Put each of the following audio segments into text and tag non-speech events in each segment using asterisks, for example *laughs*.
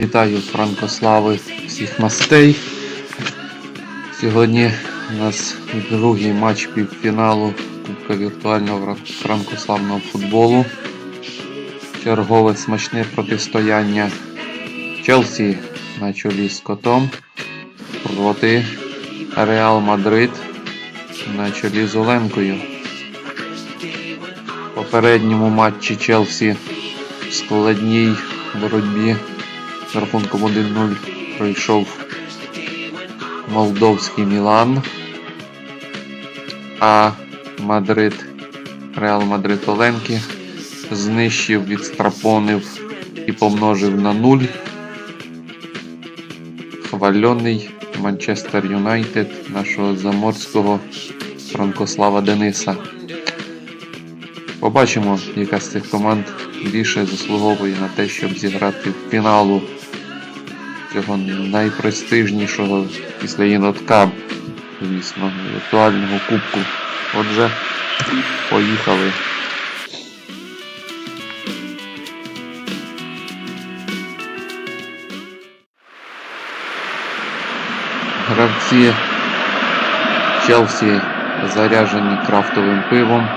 Вітаю Франкослави всіх мастей. Сьогодні у нас другий матч півфіналу Кубка віртуального франкославного футболу. Чергове смачне протистояння Челсі на чолі з котом проти Реал Мадрид на чолі з Оленкою. В попередньому матчі Челсі в складній боротьбі з рахунком 1-0 пройшов молдовський Мілан, а Мадрид, Реал Мадрид Оленки знищив, відстрапонив і помножив на 0 хвальоний Манчестер Юнайтед нашого заморського Франкослава Дениса. Побачимо, яка з цих команд більше заслуговує на те, щоб зіграти в фіналу цього найпрестижнішого після Єнот Cup, звісно, віртуального кубку. Отже, поїхали. Гравці Челсі заряжені крафтовим пивом,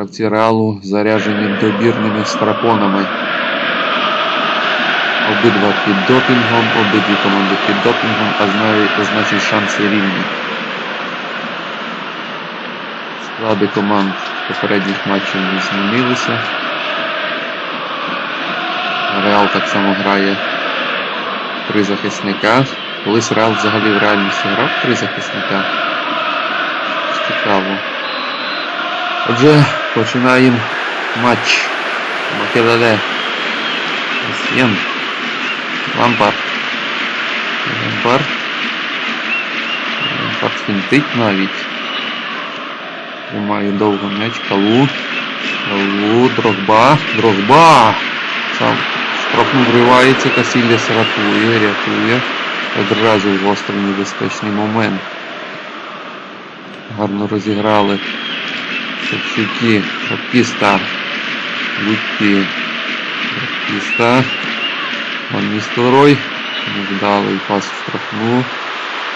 гравці Реалу заряжені добірними страпонами. Обидва під допінгом, обидві команди під допінгом, а значить шанси рівні. Склади команд попередніх матчів не змінилися. Реал так само грає три захисника. Колись Реал взагалі в реальності грав три захисника. Цікаво. Отже, починаємо матч. Макелеле. Сєн. Лампард. Лампард. Лампард фінтить навіть. Тримає довго м'яч. Калу. Калу. Дрогба. Дрогба! Сам штрафну вривається, Касіліс рятує, рятує. Одразу гострий небезпечний момент. Гарно розіграли. Шевчуки. Баптіста. Гутті. Баптіста. Ван Ністелрой. Невдалий пас в штрафну.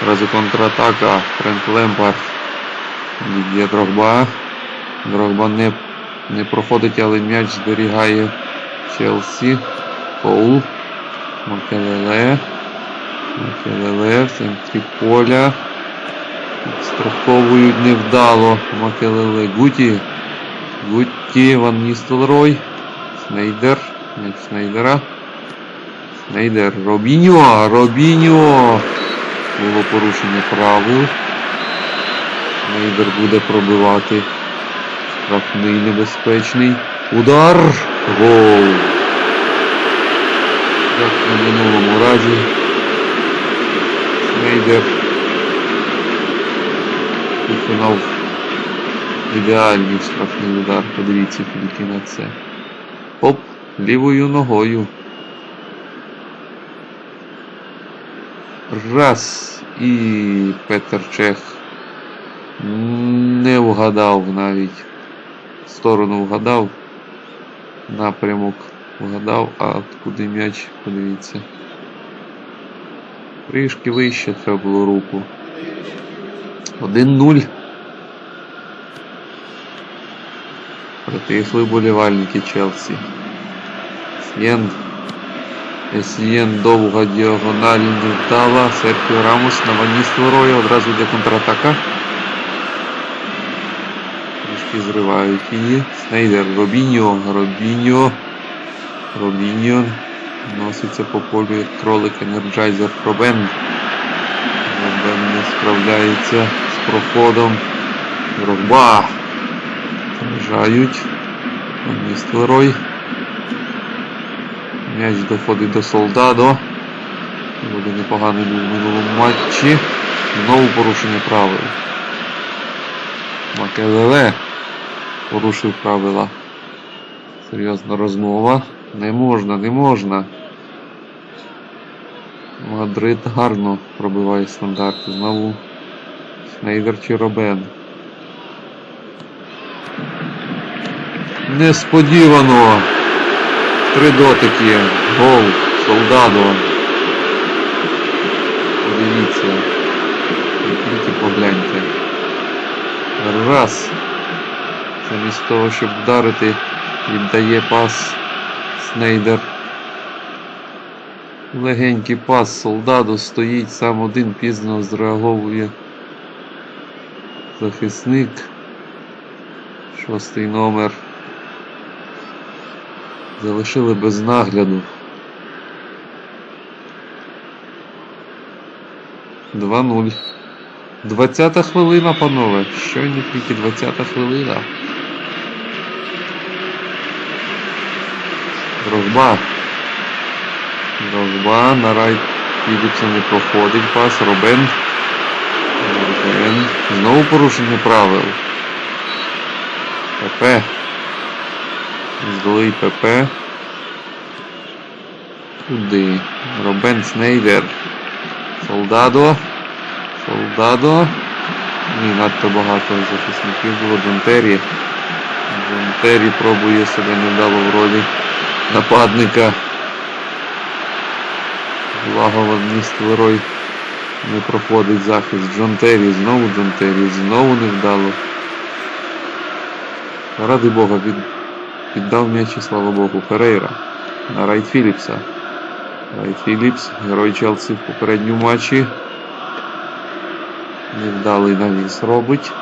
Одразу контратака. Френк Лемпард. Є Дрогба. Дрогба не, не проходить, але м'яч зберігає Челсі. Коул. Макелеле. Макелеле в центрі поля. Страховують невдало. Макелеле. Гуті. Гуті. Ван Ністелрой. Снейдер. М'яч Снейдера. Снейдер. Робіньо. Робіньо. Було порушення правил. Снейдер буде пробивати. Штрафний небезпечний. Удар. Гол. Як на минулому разі. Снейдер виконав ідеальний штрафний удар. Подивіться тільки на це. Оп, лівою ногою. Раз. І Петер Чех не вгадав навіть. Сторону вгадав. Напрямок вгадав, а от куди м'яч, подивіться. Трішки вище треба було руку. 1-0. Притихли болівальники Челсі. Сєн. Есієн довга діагональ не вдала. Серхіо Рамос на вані Рою. Одразу йде контратака. Трішки зривають її. Снейдер. Робіньо. Робіньо. Робіньо. Носиться по полю як кролик Енерджайзер Робен. Не справляється з проходом. Дрогба. Вражають. Ністелрой. М'яч доходить до Солдадо. Буде непоганий був в минулому матчі. Знову порушення правил. Макелеле порушив правила. Серйозна розмова. Не можна, не можна. Мадрид гарно пробиває стандарти. Знову Снейдер чи Робен. Несподівано. Три дотики. Гол. Солдадо. Подивіться. Тільки погляньте. Раз. Замість того, щоб вдарити, віддає пас Снейдер. Легенький пас солдаду стоїть, сам один пізно зреаговує захисник. Шостий номер. Залишили без нагляду. 2-0. 20 хвилина, панове. Щойно тільки 20 хвилина. Дрожба. Дрожба. На рай Філіпса не проходить пас. Робен. Робен. Знову порушення правил. ПП. Злий ПП. Туди. Робен Снейдер. Солдадо. Солдадо. Ні, надто багато захисників було. Джон Террі. Джон Террі пробує себе невдало в ролі нападника. Благо Ністелерой не проходить захист. Джон Террі, знову Джон Террі, знову невдало. Ради Бога, від... віддав м'яч слава Богу. Ферейра. На Райт Філіпса. Райт Філіпс, герой Челсі в попередньому матчі. Невдалий навіс робить.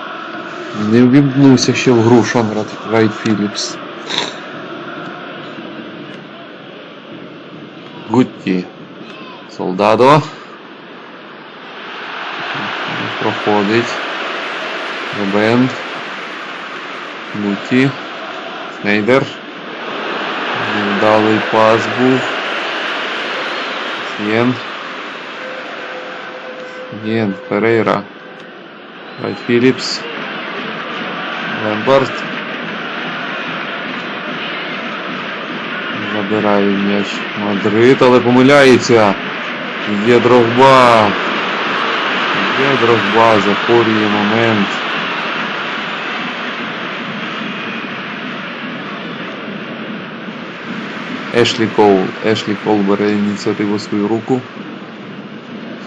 Не ввімкнувся ще в гру Шонрад Райт Філіпс. Гутті. Солдадо. Проходить. Робен. Гутті. Снейдер. Невдалий пас був. Сєн. Сєн. Ферейра. Райт Філіпс. Лембард. Забирає м'яч Мадрид, але помиляється. Є дрогба. Є дрогба, захворює момент. Ешлі Коул. Ешлі Коул бере ініціативу свою руку.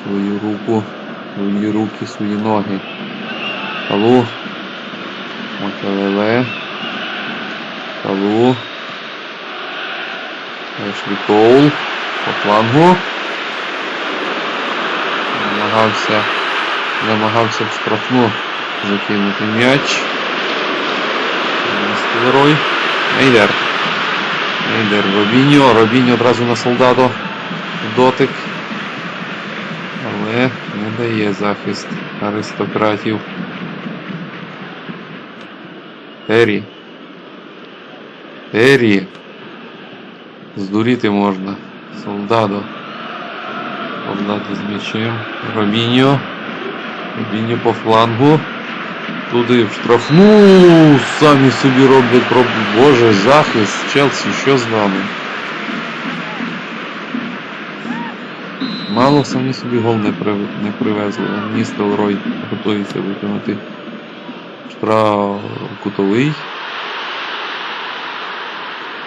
Свою руку, свої руки, свої ноги. Калу. Макалеле. Калу. Ешлі Коул. По флангу. Намагався. Намагався в штрафну закинути м'яч. Столерой. Ейдер. Ейдер Робіньо. Робіньо одразу на солдату. Дотик. Але не дає захист аристократів. Террі. Террі. Здуріти можна. Солдадо. Солдати з м'ячем. Робіньо. Робіньо по флангу. Туди в штрафну. Самі собі роблять про Боже, захист. Челсі, що з вами? Мало самі собі гол не, при... не привезли. Ністел Рой готується виконати штраф кутовий.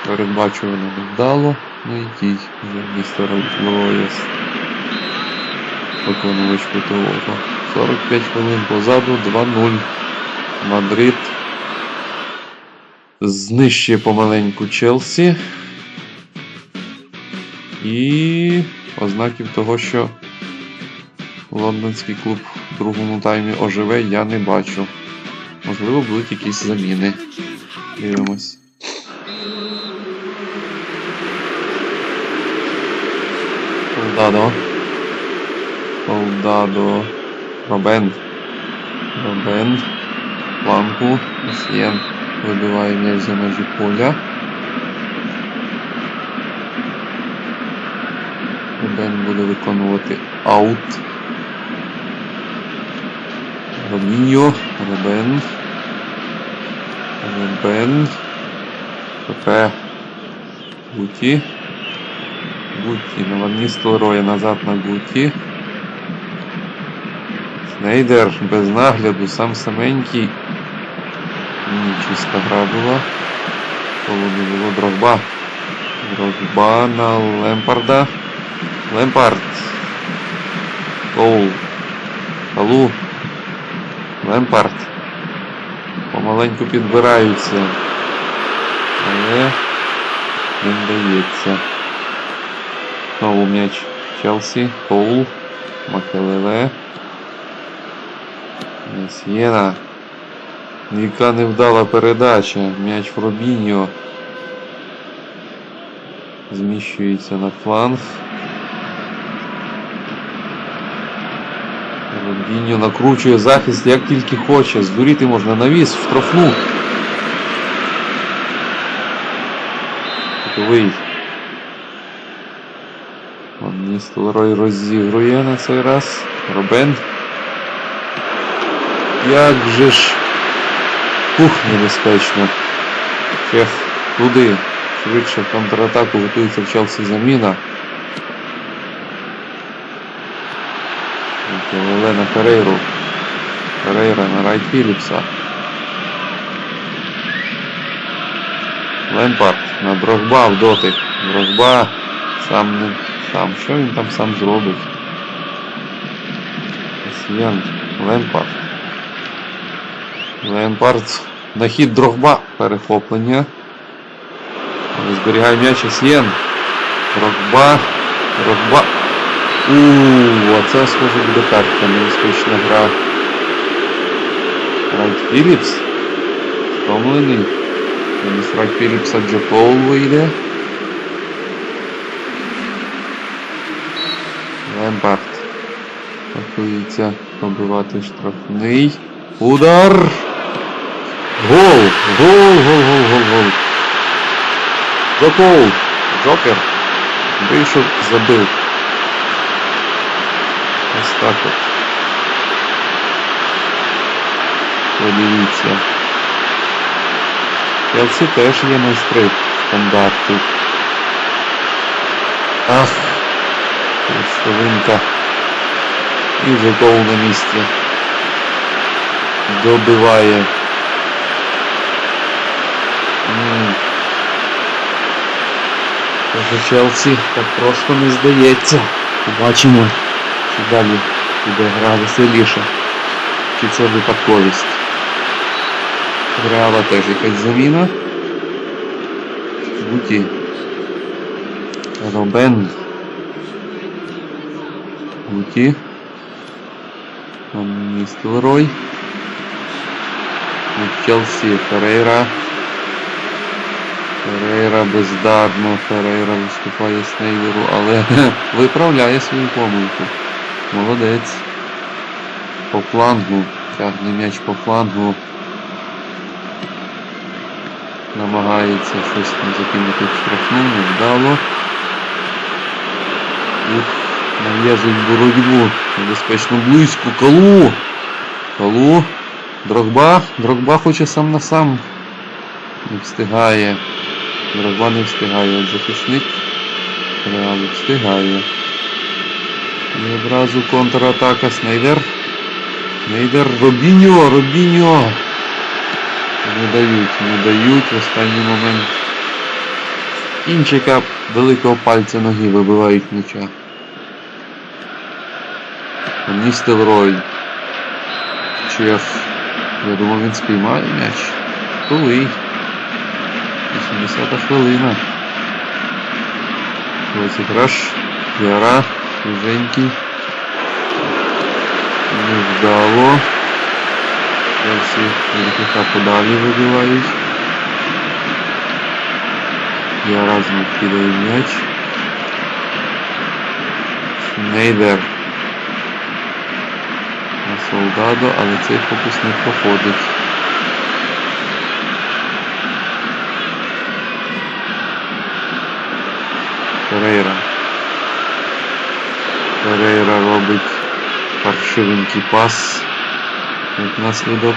Передбачувано невдало. Ну і тій вже містер Лоєс. Виконувач кутового. 45 хвилин позаду, 2-0. Мадрид знищує помаленьку Челсі. І ознаків того, що лондонський клуб в другому таймі оживе, я не бачу. Можливо, будуть якісь заміни. Дивимось. Солдадо. Солдадо. Робен. Робен. Планку. Сієн вибиває м'яч за межі поля. Робен буде виконувати аут. Робіньо. Робен. Робен. ПП. Гуті. Гуті. На ванністу Роя назад на Гуті. Снейдер без нагляду, сам саменький. Ні, чиста гра була. Коло не було дрогба. Дрогба на Лемпарда. Лемпард. Коул. Калу. Лемпард. Помаленьку підбираються. Але не вдається. Знову м'яч Челсі. Коул. Макелеле. Сієна. Яка невдала передача. М'яч в Робіньо. Зміщується на фланг. Робіньо накручує захист як тільки хоче. Здуріти можна навіс, штрафну. Кутовий. Ван Ністелрой розігрує на цей раз. Робен. Як же ж. Ух, небезпечно. Чех туди. Швидше в контратаку готується в Челсі заміна. Леле на Ферейру. Ферейра на Райт Філіпса. Лемпард на Дрогба в дотик. Дрогба сам не сам. Що він там сам зробить? Есієн. Лемпард. Лемпард на хід Дрогба. Перехоплення. Але зберігає м'яч Есієн. Дрогба. Дрогба. Ууу, а це схоже буде картка, небезпечна гра. Райт Філіпс. Втомлений. Замість Райт Філіпса Джо вийде. Лемпард. Готується побивати штрафний. Удар! Гол! Гол, гол, гол, гол, гол. Коул. Джокер. Вийшов, забив. Ось так от. Подивіться. Челсі теж є майстри стандартів. Ах, Хвилинка. І гол на місці. Добиває. Каже Челсі так просто не здається. Побачимо. Чи далі буде гра веселіша? Чи це випадковість? Реала теж якась заміна. Буті. Робен. Буті. Від Челсі Ферейра. Ферейра бездарно. Ферейра виступає з Нейверу, але *laughs* виправляє свою помилку. Молодець. По флангу. Тягне м'яч по флангу. Намагається щось там закинути в штрафну, невдало. Тут нав'язують боротьбу. Небезпечно близько. Калу! Калу. Дрогба. Дрогба хоче сам на сам. Не встигає. Дрогба не встигає. Захисник. Реально встигає. І одразу контратака Снайдер. Снайдер Робіньо, Робіньо. Не дають, не дають в останній момент. Кінчика великого пальця ноги вибивають м'яча. Ністелрой. Чеф. Я думав він спіймає м'яч. Коли? 80 хвилина. Розіграш. Яра. Свіженький. Невдало. Всі гріха подалі вибивають. Я разом кидаю м'яч. Нейдер. На солдадо, але цей фокус не проходить. Ферейра. Ферейра робить паршивенький пас. Як наслідок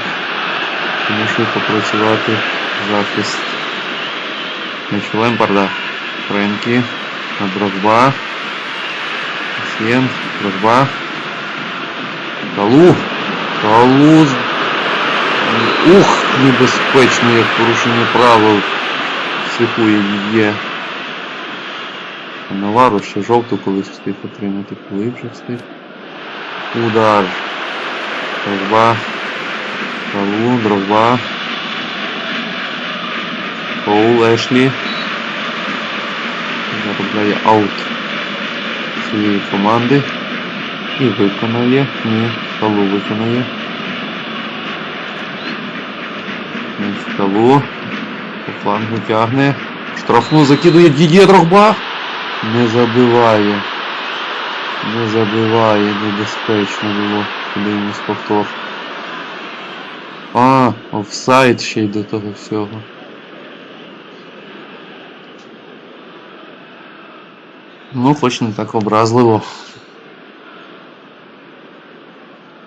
мушу попрацювати захист. М'яч у Лемпарда. Френкі. На Дрогба. Сієн. Калу. Калу. Ух, небезпечно, як порушення правил. Сліпує є. Навару ще жовту колись встиг отримати, коли вже встиг. Удар. Дрогба. Калу, дрогба. Коул Ешлі. Заробляє аут своєї команди. І виконає. Ні, Калу виконає. М'яч Калу. По флангу тягне. Штрафну закидує Дідє Дрогба. Не забиває. Не забиває, небезпечно було. Подивимось повтор. А, офсайд ще й до того всього. Ну, хоч не так образливо.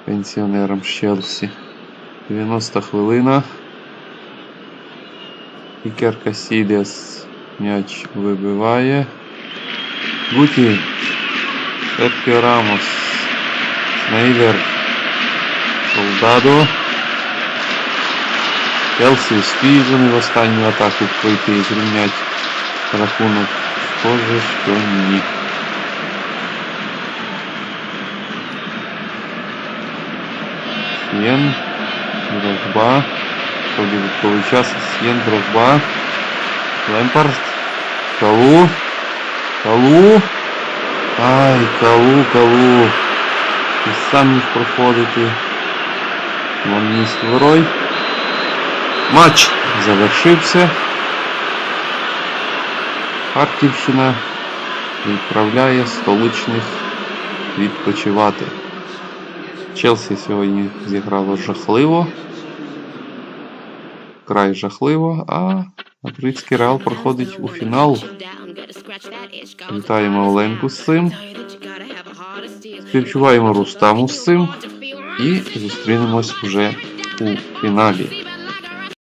Пенсіонерам з Челсі. 90 хвилина. Ікер Касідес м'яч вибиває. Гуті. Серхіо Рамос. Снейдер. Солдадо. Челсі спізаний в останню атаку пройти і зрівнять рахунок. Схоже, що ні. Сієн. Дрогба. Продовжковий час. Сієн, Дрогба. Лемпард. Калу. Калу. Ай, калу, калу. І сам міг проходити. Вон ворой. Матч завершився. Харківщина відправляє столичних відпочивати. Челсі сьогодні зіграло жахливо. Край жахливо, а Мадридський Реал проходить у фінал. Вітаємо Оленку з цим. Співчуваємо Рустаму з цим. І зустрінемось вже у фіналі.